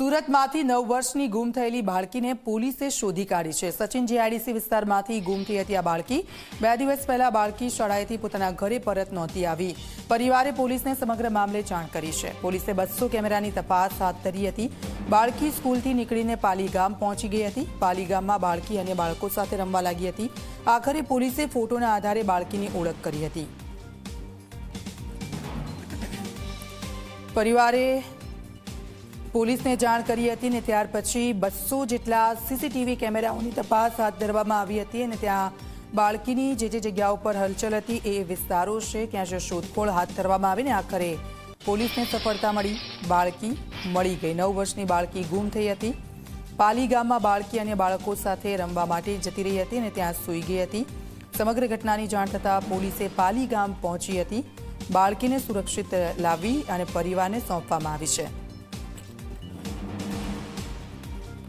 સુરતમાંથી નવ વર્ષની ગુમ થયેલી બાળકીને પોલીસે શોધી કાઢી છે. સચિન જીઆઈડીસી વિસ્તારમાંથી ગુમ થઈ હતી આ બાળકી. બે દિવસ પહેલા બાળકી શાળાએથી પોતાના ઘરે પરત નહોતી આવી. પરિવારે પોલીસને સમગ્ર મામલે જાણ કરી છે. પોલીસે બસો કેમેરાની તપાસ હાથ ધરી હતી. બાળકી સ્કૂલથી નીકળીને પાલી ગામ પહોંચી ગઈ હતી. પાલી ગામમાં બાળકી અને બાળકો સાથે રમવા લાગી હતી. આખરે પોલીસે ફોટોના આધારે બાળકીની ઓળખ કરી હતી. પરિવારે પોલીસને જાણ કરી હતી ને ત્યાર પછી બસો જેટલા સીસીટીવી કેમેરાઓની તપાસ હાથ ધરવામાં આવી હતી અને ત્યાં બાળકીની જે જે જગ્યાઓ પર હલચલ હતી એ વિસ્તારો છે, ત્યાં જે શોધખોળ હાથ ધરવામાં આવીને આખરે પોલીસને સફળતા મળી. બાળકી મળી ગઈ. નવ વર્ષની બાળકી ગુમ થઈ હતી. પાલી ગામમાં બાળકી અને બાળકો સાથે રમવા માટે જતી રહી હતી અને ત્યાં સૂઈ ગઈ હતી. સમગ્ર ઘટનાની જાણ થતાં પોલીસે પાલી ગામ પહોંચી હતી. બાળકીને સુરક્ષિત લાવી અને પરિવારને સોંપવામાં આવી છે.